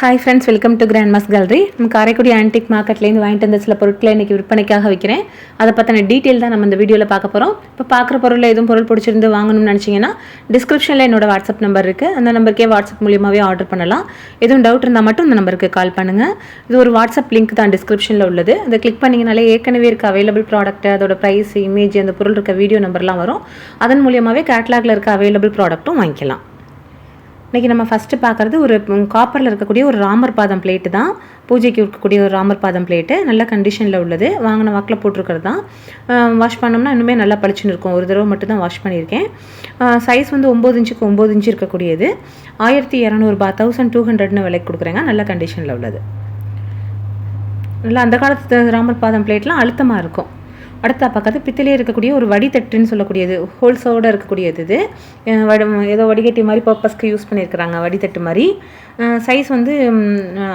Hi friends welcome to grand mass gallery நம்ம Karaikudi antique மார்க்கெட்லேருந்து வாங்கிட்டு வந்த சில பொருட்களை இன்றைக்கி விற்பனைக்காக வைக்கிறேன். அதை பற்றின டீட்டெயில் தான் நம்ம இந்த வீடியோவில் பார்க்க போகிறோம் இப்போ பார்க்குற பொருளில் எதுவும் பொருள் பிடிச்சிருந்து வாங்கணும்னு நினச்சிங்கன்னா டிஸ்கிரிப்ஷனில் என்னோட வாட்ஸ்அப் நம்பர் இருக்குது அந்த நம்பருக்கே வாட்ஸ்அப் மூலியமாகவே ஆர்டர் பண்ணலாம். எதுவும் டவுட் இருந்தால் மட்டும் இந்த நம்பருக்கு கால் பண்ணுங்கள் இது ஒரு வாட்ஸ்அப் லிங்க் தான் டிஸ்கிரிப்ஷனில் உள்ளது. அதை கிளிக் பண்ணிங்கனாலே ஏற்கனவே இருக்க அவைலபிள் ப்ராடக்ட் அதோட ப்ரைஸ் இமேஜ் அந்த பொருள் இருக்க வீடியோ நம்பர்லாம் வரும். அதன் மூலியமாகவே கேட்லாகில் இருக்க அவைலபிள் ப்ராடக்ட்டும் வாங்கிக்கலாம். இன்றைக்கி நம்ம ஃபஸ்ட்டு பார்க்குறது ஒரு காப்பரில் இருக்கக்கூடிய ஒரு ராமர் பாதம் பிளேட்டு தான். பூஜைக்கு இருக்கக்கூடிய ஒரு ராமர் பாதம் பிளேட்டு நல்ல கண்டிஷனில் உள்ளது. வாங்கின வாக்கில் போட்டிருக்கிறது தான். வாஷ் பண்ணோம்னா இன்னுமே நல்லா பளிச்சுன்னு இருக்கும். ஒரு தடவை மட்டும் தான் வாஷ் பண்ணியிருக்கேன். சைஸ் வந்து ஒம்பது இன்ச்சுக்கு ஒம்பது இன்ச்சு இருக்கக்கூடியது. ஆயிரத்தி இரநூறுபா தௌசண்ட் டூ ஹண்ட்ரட்னு விலைக்கு கொடுக்குறேங்க. நல்ல கண்டிஷனில் உள்ளது. நல்லா அந்த காலத்து ராமர் பாதம் பிளேட்லாம் அழுத்தமாக இருக்கும். அடுத்த பக்கத்து பித்தளையே இருக்கக்கூடிய ஒரு வடித்தட்டுன்னு சொல்லக்கூடியது ஹோல்ஸோடு இருக்கக்கூடியது இது. ஏதோ வடிகட்டி மாதிரி பர்பஸ்க்கு யூஸ் பண்ணியிருக்கிறாங்க வடித்தட்டு மாதிரி. சைஸ் வந்து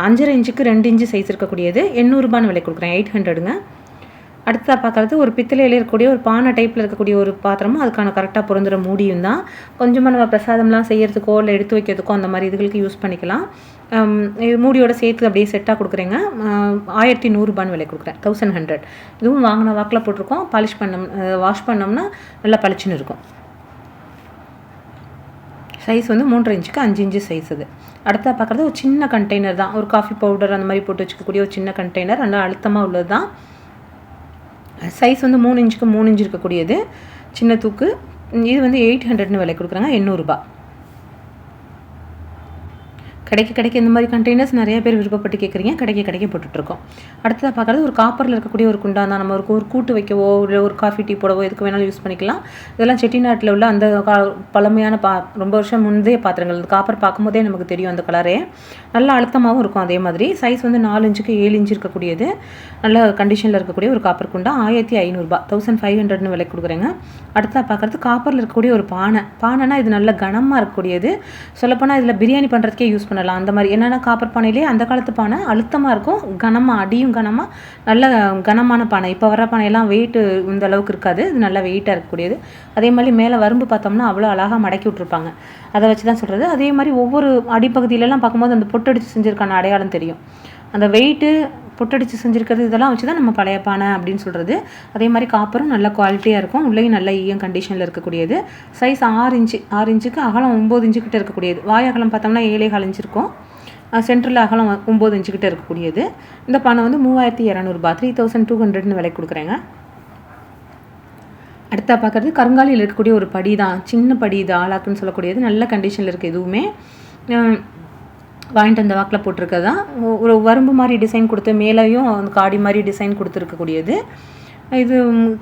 அஞ்சரை இன்ச்சுக்கு ரெண்டு இன்ச்சு சைஸ் இருக்கக்கூடியது. எண்ணூறுபான்னு விலை கொடுக்குறேன் எயிட் ஹண்ட்ரடுங்க அடுத்ததாக பார்க்குறது ஒரு பித்தளையில் இருக்கக்கூடிய ஒரு பானை டைப்பில் இருக்கக்கூடிய ஒரு பாத்திரமும் அதுக்கான கரெக்டாக பொருந்துகிற மூடியும் தான். கொஞ்சமாக நம்ம பிரசாதம்லாம் செய்கிறதுக்கோ இல்லை எடுத்து வைக்கிறதுக்கோ அந்த மாதிரி இதுகளுக்கு யூஸ் பண்ணிக்கலாம். இது மூடியோட சேர்த்து அப்படியே செட்டாக கொடுக்குறேங்க. ஆயிரத்தி நூறுபான்னு விலை கொடுக்குறேன். தௌசண்ட் ஹண்ட்ரட் இதுவும் வாங்கின வாக்கில் போட்டிருக்கோம். பாலிஷ் பண்ணோம் வாஷ் பண்ணோம்னா நல்லா பளிச்சுன்னு இருக்கும். சைஸ் வந்து மூன்றரை இன்ச்சுக்கு அஞ்சு இன்ச்சு சைஸ் அது அடுத்தா பார்க்குறது ஒரு சின்ன கண்டெய்னர் தான். ஒரு காஃபி பவுடர் அந்த மாதிரி போட்டு வச்சுக்கக்கூடிய ஒரு சின்ன கண்டெய்னர் நல்லா அழுத்தமாக உள்ளது தான் சைஸ் வந்து மூணு இன்ச்சுக்கு மூணு இன்ச்சு இருக்கக்கூடியது. சின்ன தூக்கு. இது வந்து எயிட் ஹண்ட்ரட்னு விலை கொடுக்குறாங்க. எண்ணூறுபா கிடைக்க கிடைக்க இந்த மாதிரி கண்டெய்னர்ஸ் நிறைய பேர் விருப்பப்பட்டு கேட்குறீங்க கிடைக்க கிடைக்க போட்டுட்ருக்கோம். அடுத்ததாக பார்க்குறது ஒரு காப்பரில் இருக்கக்கூடிய ஒரு குண்டான் தான். நம்ம ஒரு ஒரு கூட்டு வைக்கவோ இல்லை ஒரு காஃபி டீ போடவோ எதுக்கு வேணாலும் யூஸ் பண்ணிக்கலாம். இதெல்லாம் செட்டிநாட்டில் உள்ள அந்த கா பழமையான பா ரொம்ப வருஷம் முந்தைய பாத்திரங்கள். காப்பர் பார்க்கும்போதே நமக்கு தெரியும் அந்த கலரே நல்ல அழுத்தமாகவும் இருக்கும் அதே மாதிரி. சைஸ் வந்து நாலு இன்ச்சுக்கு ஏழு இன்ச்சு இருக்கக்கூடியது. நல்ல கண்டிஷனில் இருக்கக்கூடிய ஒரு காப்பர் குண்டா ஆயிரத்தி ஐநூறுரூபா தௌசண்ட் ஃபைவ் ஹண்ட்ரட்னு விலை கொடுக்குறேங்க. அடுத்ததாக பார்க்குறது காப்பரில் இருக்கக்கூடிய ஒரு பானை. பானைனா இது நல்ல கனமாக இருக்கக்கூடியது. சொல்லப்போனால் இதில் பிரியாணி பண்ணுறதுக்கே யூஸ் பண்ணலாம். அந்த மாதிரி என்னென்னா காப்பர் பானையிலே அந்த காலத்து பானை அழுத்தமாக இருக்கும். கனமாக அடியும் கனமாக நல்ல கனமான பானை. இப்போ வர பானையெல்லாம் வெயிட்டு இந்த அளவுக்கு இருக்காது. இது நல்லா வெயிட்டாக இருக்கக்கூடியது. அதே மாதிரி மேலே வரும்பு பார்த்தோம்னா அவ்வளோ அழகாக மடக்கி விட்ருப்பாங்க அதை வச்சு தான் சொல்கிறது அதே மாதிரி ஒவ்வொரு அடிப்பகுதியிலலாம் பார்க்கும்போது அந்த பொட்டடிச்சு செஞ்சுருக்கான அடையாளம் தெரியும். அந்த வெயிட்டு பொட்டடிச்சு செஞ்சுருக்கிறது இதெல்லாம் வச்சு தான் நம்ம பழைய பானை அப்படின்னு சொல்கிறது அதே மாதிரி காப்பரும் நல்ல குவாலிட்டியாக இருக்கும். உள்ளேயும் நல்ல ஈயம் கண்டிஷனில் இருக்கக்கூடியது. சைஸ் ஆறு இன்ச்சு ஆறு இன்ச்சுக்கு அகலம் ஒம்பது இன்ச்சு கிட்ட இருக்கக்கூடியது. வாய் அகலம் பார்த்தோம்னா ஏழே கால் இன்ச்சு இருக்கும். சென்டரில் அகலம் ஒம்பது இன்ச்சு கிட்ட இருக்கக்கூடியது. இந்த பானை வந்து மூவாயிரத்தி இரநூறுபா த்ரீ தௌசண்ட் டூ ஹண்ட்ரட்னு விலை கொடுக்குறேங்க. அடுத்தா பார்க்குறது கருங்காலியில் இருக்கக்கூடிய ஒரு படி தான் சின்ன படி இது ஆளாக்குன்னு சொல்லக்கூடியது. நல்ல கண்டிஷனில் இருக்குது எதுவுமே. வாங்கிட்டு வந்த வாக்கில் போட்டிருக்கிறது? தான் ஒரு வரம்பு மாதிரி டிசைன் கொடுத்து மேலேயும் அந்த காடி மாதிரி டிசைன் கொடுத்துருக்கக்கூடியது. இது ம்,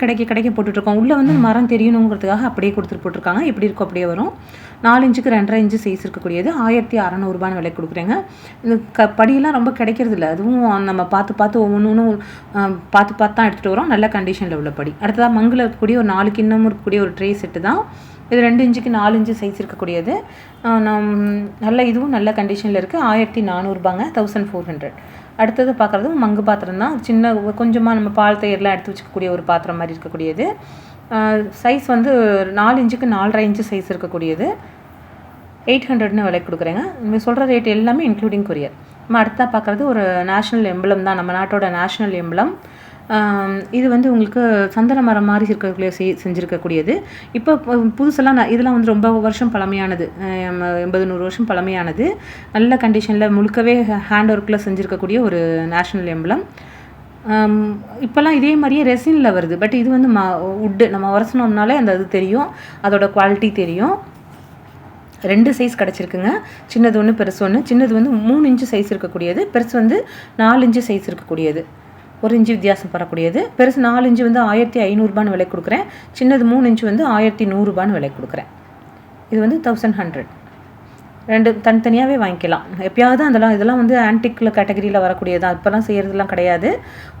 கிடைக்க கிடைக்க போட்டுட்ருக்கோம். உள்ளே வந்து மரம் தெரியணுங்கிறதுக்காக அப்படியே கொடுத்துட்டு போட்டிருக்காங்க. எப்படி இருக்கும் அப்படியே வரும். நாலு இன்ச்சுக்கு ரெண்டரை இன்ச்சு சைஸ் இருக்கக்கூடியது. ஆயிரத்தி அறநூறுபான்னு விலை கொடுக்குறேங்க. இந்த க படியெல்லாம் ரொம்ப கிடைக்கிறது இல்லை அதுவும் நம்ம பார்த்து பார்த்து ஒவ்வொன்றும் பார்த்து பார்த்து தான் எடுத்துகிட்டு வரோம். நல்ல கண்டிஷனில் உள்ள படி. அடுத்ததாக மங்கில் இருக்கக்கூடிய ஒரு நாலு கிண்ணமும் இருக்கக்கூடிய ஒரு ட்ரே செட்டு தான். இது ரெண்டு இன்ச்சுக்கு நாலு இன்ச்சு சைஸ் இருக்கக்கூடியது. நம் நல்ல இதுவும் நல்ல கண்டிஷனில் இருக்குது ஆயிரத்தி நானூறுபாங்க. தௌசண்ட் ஃபோர் ஹண்ட்ரட் அடுத்தது பார்க்குறது மங்கு பாத்திரம் தான். சின்ன கொஞ்சமாக நம்ம பால் தயிர்லாம் எடுத்து வச்சுக்கக்கூடிய ஒரு பாத்திரம் மாதிரி இருக்கக்கூடியது. சைஸ் வந்து நாலு இன்ச்சுக்கு நாலரை இன்ச்சு சைஸ் இருக்கக்கூடியது. எயிட் ஹண்ட்ரட்னு விலை கொடுக்குறேங்க. நீங்கள் சொல்கிற ரேட் எல்லாமே இன்க்ளூடிங் கொரியர் நம்ம அடுத்தா பார்க்குறது ஒரு நேஷ்னல் எம்பளம் தான். நம்ம நாட்டோட நேஷ்னல் எம்பளம் இது வந்து உங்களுக்கு சந்தன மரம் மாதிரி இருக்கக்கூடிய செய் செஞ்சுருக்கக்கூடியது. இப்போ புதுசெல்லாம் நான் இதெல்லாம் வந்து ரொம்ப வருஷம் பழமையானது. எண்பது நூறு வருஷம் பழமையானது. நல்ல கண்டிஷனில் முழுக்கவே ஹேண்ட் ஒர்க்கில் செஞ்சுருக்கக்கூடிய ஒரு நேஷ்னல் எம்பளம் இப்போல்லாம் இதே மாதிரியே ரெசினில் வருது. பட் இது வந்து ம உட்டு நம்ம உரசனோம்னாலே அந்த இது தெரியும். அதோட குவாலிட்டி தெரியும். ரெண்டு சைஸ் கிடச்சிருக்குங்க. சின்னது ஒன்று பெருசு ஒன்று சின்னது வந்து மூணு இன்ச்சு சைஸ் இருக்கக்கூடியது. பெருசு வந்து நாலு இன்ச்சு சைஸ் இருக்கக்கூடியது. ஒரு இன்ச்சு வித்தியாசம் வரக்கூடியது பெருசு நாலு இன்ச்சு வந்து ஆயிரத்தி ஐநூறுரூபான்னு விலை கொடுக்குறேன். சின்னது மூணு இன்ச்சு வந்து ஆயிரத்தி நூறுபான்னு விலை கொடுக்குறேன். இது வந்து தௌசண்ட் ஹண்ட்ரட் ரெண்டு தனித்தனியாகவே வாங்கிக்கலாம். எப்பயாவது அதெல்லாம் இதெல்லாம் வந்து ஆன்டிக்கில் கேட்டகரியில் வரக்கூடியதான் அப்போல்லாம் செய்கிறதுலாம் கிடையாது.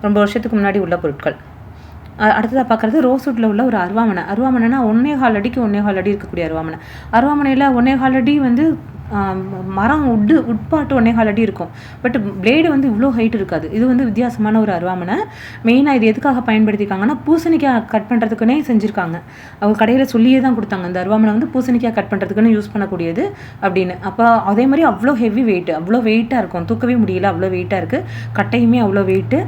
ரொம்ப வருஷத்துக்கு முன்னாடி உள்ள பொருட்கள். அடுத்ததாக பார்க்குறது ரோஸ்வுட்டில் உள்ள ஒரு அருவாமனை. அருவாமனைனா ஒன்னே கால் அடிக்கு ஒன்னே கால் அடி இருக்கக்கூடிய அருவாமனை. அருவாமனையில் ஒன்னே கால் அடி வந்து மரம் உட்டு உட்பாட்டு ஒன்னே கால் அடி இருக்கும். பட் பிளேடு வந்து இவ்வளோ ஹைட் இருக்காது. இது வந்து வித்தியாசமான ஒரு அருவாமனை. மெயினாக இது எதுக்காக பயன்படுத்தியிருக்காங்கன்னா பூசணிக்காய் கட் பண்ணுறதுக்குனே செஞ்சுருக்காங்க. அவங்க கடையில் சொல்லியே தான் கொடுத்தாங்க. இந்த அருவாமனை வந்து பூசணிக்காய் கட் பண்ணுறதுக்குன்னு யூஸ் பண்ணக்கூடியது அப்படின்னு. அப்போ அதே மாதிரி அவ்வளோ ஹெவி வெயிட் அவ்வளோ வெயிட்டாக இருக்கும். தூக்கவே முடியல அவ்வளோ வெயிட்டாக இருக்குது கட்டையுமே அவ்வளோ வெயிட்டு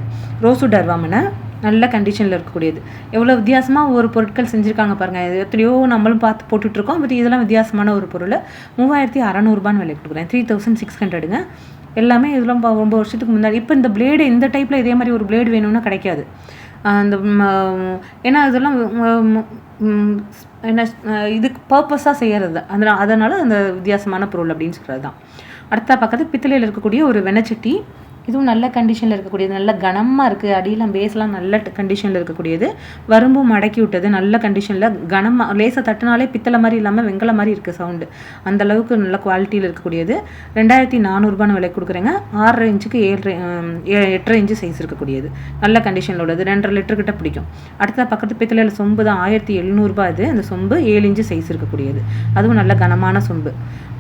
ரோஸ்வுட் அருவாமனை. நல்ல கண்டிஷனில் இருக்கக்கூடியது. எவ்வளோ வித்தியாசமாக ஒரு பொருட்கள் செஞ்சுருக்காங்க பாருங்கள் எத்தனையோ நம்மளும் பார்த்து போட்டுட்ருக்கோம். பட் இதெல்லாம் வித்தியாசமான ஒரு பொருள். மூவாயிரத்தி அறநூறுபான்னு விலை கொடுக்குறேன். த்ரீ தௌசண்ட் சிக்ஸ் ஹண்ட்ரடுங்க எல்லாமே இதெல்லாம் ரொம்ப வருஷத்துக்கு முன்னாடி. இப்போ இந்த பிளேடு இந்த டைப்பில் இதே மாதிரி ஒரு பிளேடு வேணும்னா கிடைக்காது. அந்த ஏன்னா இதெல்லாம் என்ன இதுக்கு பர்பஸாக செய்கிறது அதனால் அதனால் அந்த வித்தியாசமான பொருள் அப்படின்னு சொல்கிறது தான் அடுத்த பக்கத்து பித்தளையில் இருக்கக்கூடிய ஒரு வெனச்சட்டி இதுவும் நல்ல கண்டிஷனில் இருக்கக்கூடியது. நல்ல கனமாக இருக்குது அடியெல்லாம் பேஸ்லாம் நல்ல கண்டிஷனில் இருக்கக்கூடியது. வரும்பும் மடக்கி விட்டது. நல்ல கண்டிஷனில் கனமாக லேசாக தட்டினாலே பித்தளை மாதிரி இல்லாமல் வெங்கல மாதிரி இருக்குது சவுண்டு அந்த அளவுக்கு நல்ல குவாலிட்டியில் இருக்கக்கூடியது. ரெண்டாயிரத்தி நானூறுபான்னு விலை கொடுக்குறேங்க. ஆறரை இன்ச்சுக்கு ஏழு எட்டரை இன்ச்சு சைஸ் இருக்கக்கூடியது. நல்ல கண்டிஷனில் உள்ளது. ரெண்டரை லிட்டர் கிட்ட பிடிக்கும். அடுத்த பக்கத்து பித்தளையில் சொம்பு தான். ஆயிரத்தி எழுநூறுபா இது. அந்த சொம்பு ஏழு இன்ச்சு சைஸ் இருக்கக்கூடியது. அதுவும் நல்ல கனமான சொம்பு.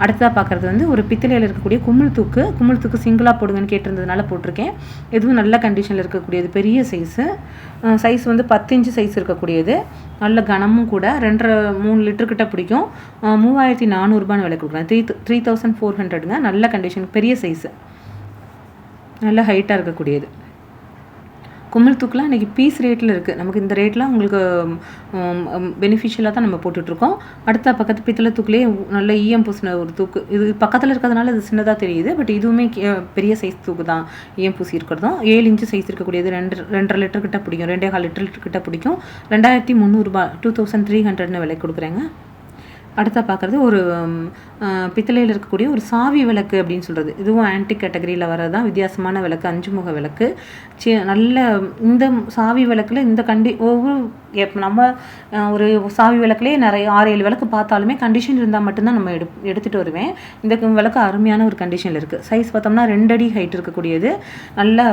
அடுத்ததாக பார்க்குறது வந்து ஒரு பித்தளையில் இருக்கக்கூடிய குமிழ் தூக்கு குமிழ் தூக்கு சிங்கிளாக போடுங்கன்னு கேட்டிருந்தது அதனால் போட்டிருக்கேன். இதுவும் நல்ல கண்டிஷனில் இருக்கக்கூடியது பெரிய சைஸு சைஸ் வந்து பத்து இன்ச்சு சைஸ் இருக்கக்கூடியது. நல்ல கனமும் கூட ரெண்டரை மூணு லிட்டர் கிட்ட பிடிக்கும். மூவாயிரத்தி நானூறுபான்னு விலை கொடுக்குறேன் த்ரீ த்ரீ தௌசண்ட் ஃபோர் ஹண்ட்ரடுங்க நல்ல கண்டிஷன் பெரிய சைஸு நல்ல ஹைட்டாக இருக்கக்கூடியது. குமிழ் தூக்கெலாம் இன்றைக்கி பீஸ் ரேட்டில் இருக்குது நமக்கு இந்த ரேட்லாம் உங்களுக்கு பெனிஃபிஷியலாக தான் நம்ம போட்டுட்ருக்கோம். அடுத்த பக்கத்து பித்தளை தூக்குலேயே நல்ல ஈயம் பூசின ஒரு தூக்கு. இது பக்கத்தில் இருக்கிறதுனால இது சின்னதாக தெரியுது. பட் இதுவுமே பெரிய சைஸ் தூக்கு தான். ஈயம் பூசி இருக்கிறதும் ஏழு இன்ச்சு சைஸ் இருக்கக்கூடியது. ரெண்டு ரெண்டரை லிட்டர் கிட்ட பிடிக்கும். ரெண்டே கால் லிட்டர் கிட்ட பிடிக்கும். ரெண்டாயிரத்தி முந்நூறுபா டூ தௌசண்ட் த்ரீ ஹண்ட்ரட்னு விலை கொடுக்குறேங்க. அடுத்த பார்க்குறது ஒரு பித்தளையில் இருக்கக்கூடிய ஒரு சாவி விளக்கு அப்படின்னு சொல்கிறது இதுவும் ஆன்டிக் கேட்டகரியில் வர்றது தான் வித்தியாசமான விளக்கு அஞ்சு முக விளக்கு. சி நல்ல இந்த சாவி விளக்கில் இந்த கண்டி ஒவ்வொரு நம்ம ஒரு சாவி விளக்குலேயே நிறைய ஆறு ஏழு விளக்கு பார்த்தாலுமே கண்டிஷன் இருந்தால் மட்டும்தான் நம்ம எடு எடுத்துகிட்டு வருவேன். இந்த விளக்கு அருமையான ஒரு கண்டிஷனில் இருக்குது சைஸ் பார்த்தோம்னா ரெண்டு அடி ஹைட் இருக்கக்கூடியது. நல்ல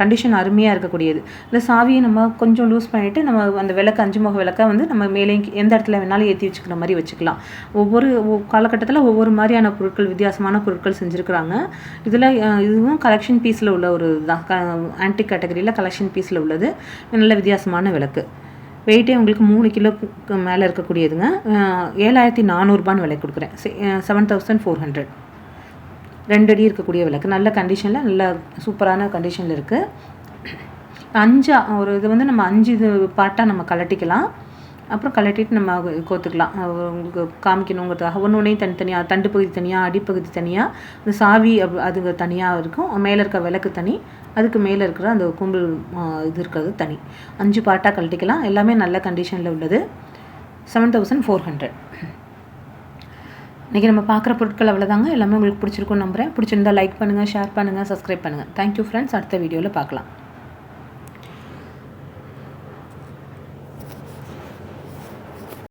கண்டிஷன் அருமையாக இருக்கக்கூடியது. இந்த சாவியை நம்ம கொஞ்சம் லூஸ் பண்ணிவிட்டு நம்ம அந்த விளக்கு அஞ்சு முக விளக்கை வந்து நம்ம மேலே எந்த இடத்துல வேணாலும் ஏற்றி வச்சுக்கிற மாதிரி வச்சுக்கலாம். ஒவ்வொரு காலகட்டத்தில் ஒவ்வொரு மாதிரியான பொருட்கள் வித்தியாசமான பொருட்கள் செஞ்சுருக்குறாங்க. இதில் இதுவும் கலெக்ஷன் பீஸில் உள்ள ஒரு தான் ஆன்டிக் கேட்டகரியில் கலெக்ஷன் பீஸில் உள்ளது. நல்ல வித்தியாசமான விளக்கு. வெயிட்டே உங்களுக்கு மூணு கிலோக்கு மேலே இருக்கக்கூடியதுங்க. ஏழாயிரத்தி நானூறுபான்னு விலை கொடுக்குறேன். செவன் தௌசண்ட் ஃபோர் ஹண்ட்ரட் ரெண்டு அடி இருக்கக்கூடிய விளக்கு. நல்ல கண்டிஷனில் நல்ல சூப்பரான கண்டிஷனில் இருக்குது அஞ்சு ஒரு இது வந்து நம்ம அஞ்சு இது பாட்டாக நம்ம கலட்டிக்கலாம். அப்புறம் கலட்டிட்டு நம்ம கோத்துக்கலாம். உங்களுக்கு காமிக்கணுங்கிறதுக்காக. ஒன்று ஒன்றையும் தனித்தனியாக தண்டு பகுதி தனியாக அடிப்பகுதி தனியாக இந்த சாவி அப் அது தனியாக இருக்கும். மேலே இருக்க விளக்கு தனி. அதுக்கு மேலே இருக்கிற அந்த கும்பல் இது இருக்கிறது தனி. அஞ்சு பாட்டாக கழட்டிக்கலாம் எல்லாமே நல்ல கண்டிஷனில் உள்ளது. செவன் தௌசண்ட் ஃபோர் ஹண்ட்ரட் இன்றைக்கி நம்ம பார்க்குற பொருட்கள் அவ்வளோதாங்க எல்லாமே உங்களுக்கு பிடிச்சிருக்கும்னு நம்புகிறேன் பிடிச்சிருந்தா லைக் பண்ணுங்கள் ஷேர் பண்ணுங்கள் சப்ஸ்கிரைப் பண்ணுங்கள் தேங்க்யூ ஃப்ரெண்ட்ஸ் அடுத்த வீடியோவில் பார்க்கலாம்.